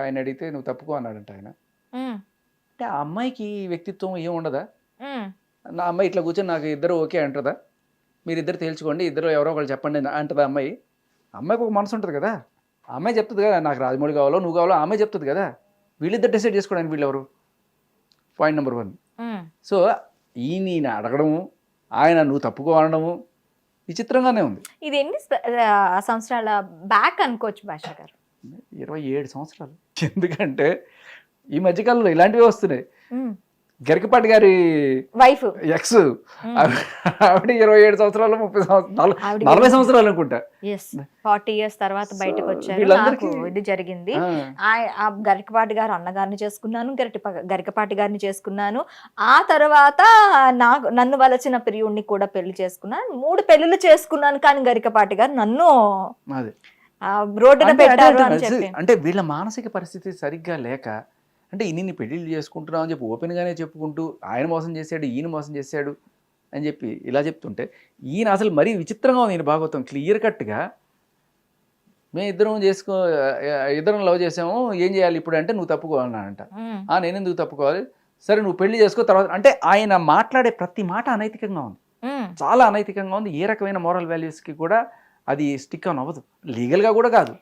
ఆయన అడిగితే నువ్వు తప్పుకో అన్నాడంట ఆయన. అంటే ఆ అమ్మాయికి వ్యక్తిత్వం ఏం ఉండదా? నా అమ్మాయి ఇట్లా కూర్చొని నాకు ఇద్దరు ఓకే అంటదా? మీరిద్దరు తేల్చుకోండి ఇద్దరు ఎవరో ఒకళ్ళు చెప్పండి అంటదా అమ్మాయి? అమ్మాయికి ఒక మనసు ఉంటుంది కదా. అమ్మాయి చెప్తుంది కదా నాకు రాజమౌళి కావాలో నువ్వు కావాలో అమ్మాయి చెప్తుంది కదా. వీళ్ళిద్దరు డిసైడ్ చేసుకోవడానికి వీళ్ళెవరు? Point number one. సో ఈయన ఈయన అడగడము ఆయన నువ్వు తప్పుకో అనడము విచిత్రంగానే ఉంది. ఇది ఎన్ని సంవత్సరాల బ్యాక్ అనుకోవచ్చు భాష గారు. ఇరవై ఏడు సంవత్సరాలు. ఎందుకంటే ఈ మధ్యకాలంలో ఇలాంటివే వస్తున్నాయి. గరికపాటి గారి వైఫ్. ఎక్స్ ఆవిడ ఇరవై ఏడు సంవత్సరాలు ముప్పై సంవత్సరాలు నలభై సంవత్సరాలు అనుకుంటా. ఫార్టీ ఇయర్స్ తర్వాత బయటకు వచ్చారు నాకు ఇది జరిగింది. ఆ, గరికపాటి గారు అన్నగారిని చేసుకున్నాను గరిట గరికపాటి గారిని చేసుకున్నాను. ఆ తర్వాత నాకు నన్ను వలచిన ప్రియుణ్ణి కూడా పెళ్ళి చేసుకున్నాను. మూడు పెళ్ళిళ్ళు చేసుకున్నాను కానీ గరికపాటి గారు నన్ను రోడ్డున పెట్టారు అంటున్నా. అని చెప్పి. అంటే వీళ్ళ మానసిక పరిస్థితి సరిగ్గా లేక అంటే ఇన్ని పెళ్ళిళ్ళు చేసుకుంటున్నాం అని చెప్పి ఓపెన్గానే చెప్పుకుంటూ ఆయన మోసం చేశాడు ఈయన మోసం చేశాడు అని చెప్పి ఇలా చెప్తుంటే ఈయన అసలు మరీ విచిత్రంగా ఉంది ఈయన భాగవతం క్లియర్ కట్గా మేము ఇద్దరం చేసుకో ఇద్దరం లవ్ చేసాము ఏం చేయాలి ఇప్పుడు అంటే నువ్వు తప్పుకోవాలన్నాడంట. ఉమ్, ఆ నేను ఎందుకు తప్పుకోవాలి? సరే నువ్వు పెళ్ళి చేసుకో తర్వాత అంటే ఆయన మాట్లాడే ప్రతి మాట అనైతికంగా ఉంది. చాలా అనైతికంగా ఉంది. ఏ రకమైన మోరల్ వాల్యూస్కి కూడా అది స్టిక్ ఆన్ అవ్వదు. లీగల్గా కూడా కాదు.